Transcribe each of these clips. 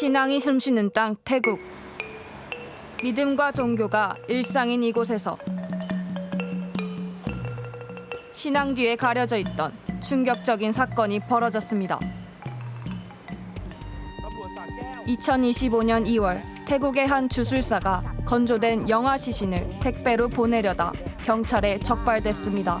신앙이 숨쉬는 땅 태국. 믿음과 종교가 일상인 이곳에서 신앙 뒤에 가려져 있던 충격적인 사건이 벌어졌습니다. 2025년 2월 태국의 한 주술사가 건조된 영아 시신을 택배로 보내려다 경찰에 적발됐습니다.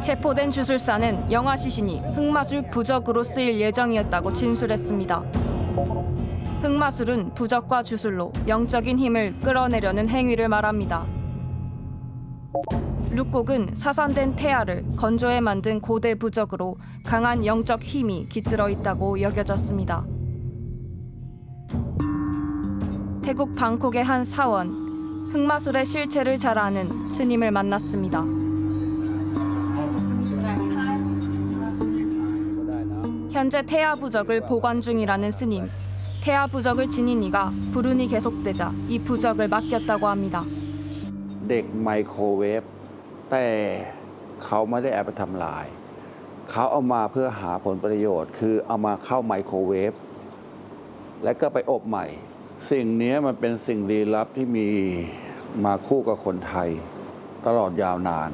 체포된 주술사는 영아 시신이 흑마술 부적으로 쓰일 예정이었다고 진술했습니다. 흑마술은 부적과 주술로 영적인 힘을 끌어내려는 행위를 말합니다. 룩곡은 사산된 태아를 건조해 만든 고대 부적으로 강한 영적 힘이 깃들어 있다고 여겨졌습니다. 태국 방콕의 한 사원, 흑마술의 실체를 잘 아는 스님을 만났습니다. 현재 태아 부적을 보관 중이라는 스님. 태아 부적을 지닌 이가 불운이 계속되자 이 부적을 맡겼다고 합니다. เด็กไมโครเวฟแต่เขาไม่ได้แอบไปทำลาย เขาเอามาเพื่อหาผลประโยชน์ คือเอามาเข้าไมโครเวฟแล้วก็ไปอบใหม่ สิ่งนี้มันเป็นสิ่งลี้ลับที่มีมาคู่กับคนไทย ตลอดยาวนาน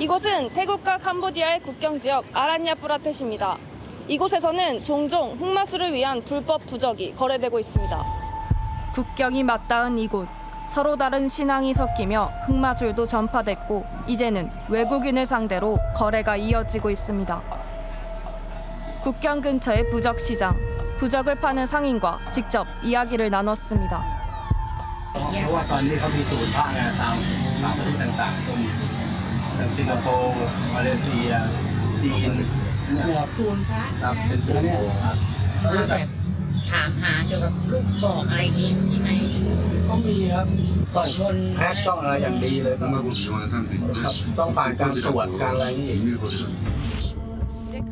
이곳은 태국과 캄보디아의 국경 지역 아란야 프라텟입니다. 이곳에서는 종종 흑마술을 위한 불법 부적이 거래되고 있습니다. 국경이 맞닿은 이곳 서로 다른 신앙이 섞이며 흑마술도 전파됐고 이제는 외국인을 상대로 거래가 이어지고 있습니다. 국경 근처의 부적 시장 부적을 파는 상인과 직접 이야기를 나눴습니다. เพราะว่าตอนนี้เขามีศูนย์พระไงตามตามประเทศต่างๆตรงทั้งสิงคโปร์มาเลเซียจีนเนี่ย ศูนย์พระ ครับเป็นศูนย์ครับ แบบถามหาเกี่ยวกับลูกบอกอะไรอย่างนี้มีไหม ต้องมีครับก่อน ชน แพ็คต้องอะไรอย่างดีเลยต้องครับต้องผ่านการตรวจการอะไรนี่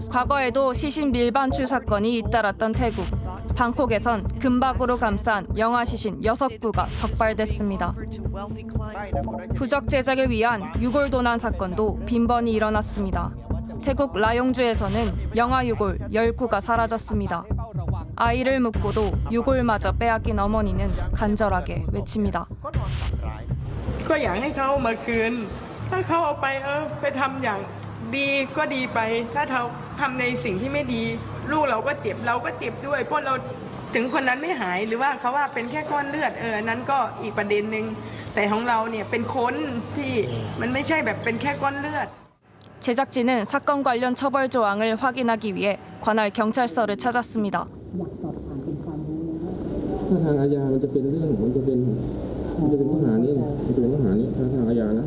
과거에도 시신 밀반출 사건이 잇따랐던 태국. 방콕에선 금박으로 감싼 영아 시신 6구가 적발됐습니다. 부적 제작을 위한 유골 도난 사건도 빈번히 일어났습니다. 태국 라용주에서는 영아 유골 10구가 사라졌습니다. 아이를 묻고도 유골마저 빼앗긴 어머니는 간절하게 외칩니다. ก็อยากให้เขาเอามาคืน ถ้าเขาเอาไปเออไปทำอย่างดีก็ดีไป ถ้าเขาทำในสิ่งที่ไม่ดี ลูกเราก็เจ็บเราก็เจ็บด้วย เพราะเราถึงคนนั้นไม่หายหรือว่าเขาว่าเป็นแค่ก้อนเลือดเอออันนั้นก็อีกประเด็นหนึ่งแต่ของเราเนี่ยเป็นคนที่มันไม่ใช่แบบเป็นแค่ก้อนเลือด 제작진은 사건 관련 처벌 조항을 확인하기 위해 관할 경찰서를 찾았습니다. ถ้าทางอาญามันจะเป็นเรื่องมันจะเป็นมันจะเป็นข้อหานี้นะมันจะเป็นข้อหานี้ถ้าทางอาญานะ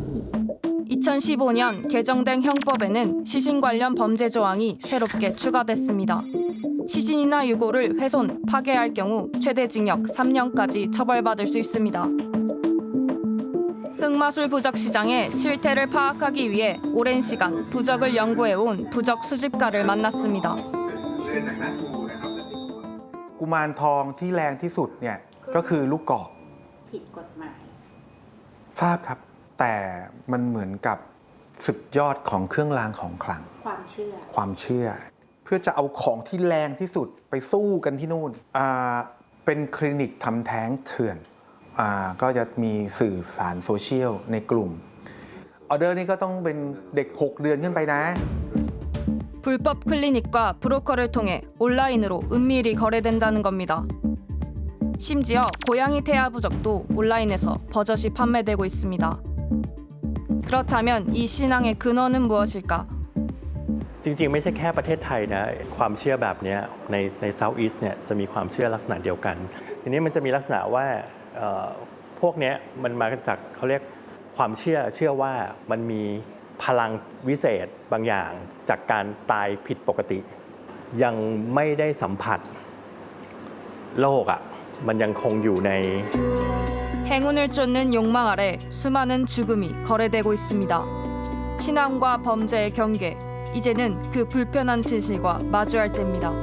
2015년 개정된 형법에는 시신 관련 범죄 조항이 새롭게 추가됐습니다. 시신이나 유골을 훼손, 파괴할 경우 최대 징역 3년까지 처벌받을 수 있습니다. 흑마술 부적 시장의 실태를 파악하기 위해 오랜 시간 부적을 연구해온 부적 수집가를 만났습니다. กุมารทองที่แรงที่สุดเนี่ยก็คือลูกกอก ผิดกฎหมาย ทราบครับ แต่มันเหมือนกับ สุดยอดของเครื่องรางของขลัง ความเชื่อ ความเชื่อ เพื่อจะเอาของที่แรงที่สุดไปสู้กันที่นู่นอ่าเป็นคลินิกทำแท้งเถื่อนอาก็จะมีสื่อสารโซเชียลในกลุ่ม ออเดอร์นี้ก็ต้องเป็นเด็ก 6 เดือนขึ้นไปนะ 불법 클리닉과 브로커를 통해 온라인으로 은밀히 거래된다는 겁니다. 심지어 고양이 태아 부적도 온라인에서 버젓이 판매되고 있습니다. 그렇다면 이 신앙의 근원은 무엇일까? จริงๆ ไม่ใช่แค่ประเทศไทยนะ ความเชื่อแบบเนี้ยในในเซาท์อีสเนี่ยจะมีความเชื่อลักษณะเดียวกัน ทีนี้มันจะมีลักษณะว่าเอ่อพวกเนี้ยมันมาจากเขาเรียกความเชื่อเชื่อว่ามันมี พลังวิเศษบางอย่างจากการตายผิดปกติ ยังไม่ได้สัมผัส โลกอะ่ะ มันยังคงอยู่ใน 행운을 쫓는 욕망 아래 수많은 죽음이 거래되고 있습니다. 신앙과 범죄의 경계. 이제는 그 불편한 진실과 마주할 때입니다.